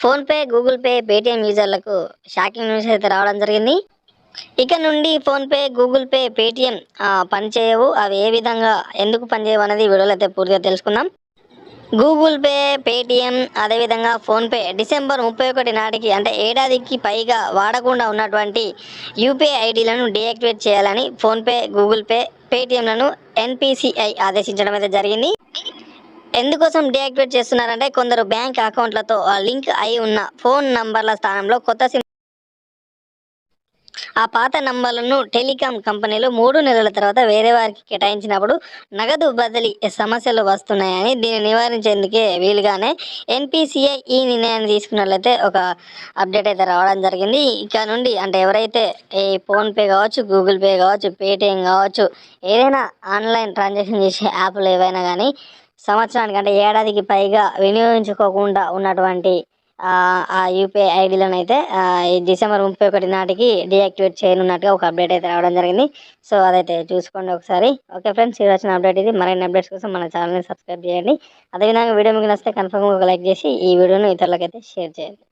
PhonePe Google Pay Paytm యూజర్లకు shocking news అయితే రావడం జరిగింది. ఇక నుండి ఫోన్పే గూగుల్ పే పేటిఎం పనిచేయవు. అవి ఏ విధంగా ఎందుకు పనిచేయవు అనేది వీడియోలో అయితే పూర్తిగా తెలుసుకుందాం. గూగుల్ పే పేటిఎం అదేవిధంగా ఫోన్పే డిసెంబర్ ముప్పై ఒకటి నాటికి అంటే ఏడాదికి పైగా వాడకుండా ఉన్నటువంటి యూపీఐ ఐడీలను డీయాక్టివేట్ చేయాలని ఫోన్పే గూగుల్ పే పేటిఎంలను ఎన్పిసిఐ ఆదేశించడం అయితే జరిగింది. ఎందుకోసం డియాక్టివేట్ చేస్తున్నారంటే కొందరు బ్యాంక్ అకౌంట్లతో లింక్ అయి ఉన్న ఫోన్ నంబర్ల స్థానంలో కొత్త సిమ్ ఆ పాత నంబర్లను టెలికాం కంపెనీలు మూడు నెలల తర్వాత వేరే వారికి కేటాయించినప్పుడు నగదు బదిలీ సమస్యలు వస్తున్నాయని దీన్ని నివారించేందుకే వీలుగానే ఎన్పిసిఐ ఈ నిర్ణయాన్ని తీసుకున్నట్లయితే ఒక అప్డేట్ అయితే రావడం జరిగింది. ఇక నుండి అంటే ఎవరైతే ఈ ఫోన్పే కావచ్చు గూగుల్ పే కావచ్చు పేటిఎం కావచ్చు ఏదైనా ఆన్లైన్ ట్రాన్సాక్షన్ చేసే యాప్లు ఏవైనా కానీ సంవత్సరానికి అంటే ఏడాదికి పైగా వినియోగించుకోకుండా ఉన్నటువంటి ఆ, యూపీఐ ఐడీలను అయితే డిసెంబర్ ముప్పై ఒకటి నాటికి డీయాక్టివేట్ చేయనున్నట్టుగా ఒక అప్డేట్ అయితే రావడం జరిగింది. సో అదైతే చూసుకోండి ఒకసారి. ఓకే ఫ్రెండ్స్ ఇది వచ్చిన అప్డేట్ ఇది. మరిన్ని అప్డేట్స్ కోసం మన ఛానల్ని సబ్స్క్రైబ్ చేయండి. అదేవిధంగా వీడియో మీకు నచ్చితే కన్ఫర్మ్గా ఒక లైక్ చేసి ఈ వీడియోను ఇతరులకైతే షేర్ చేయండి.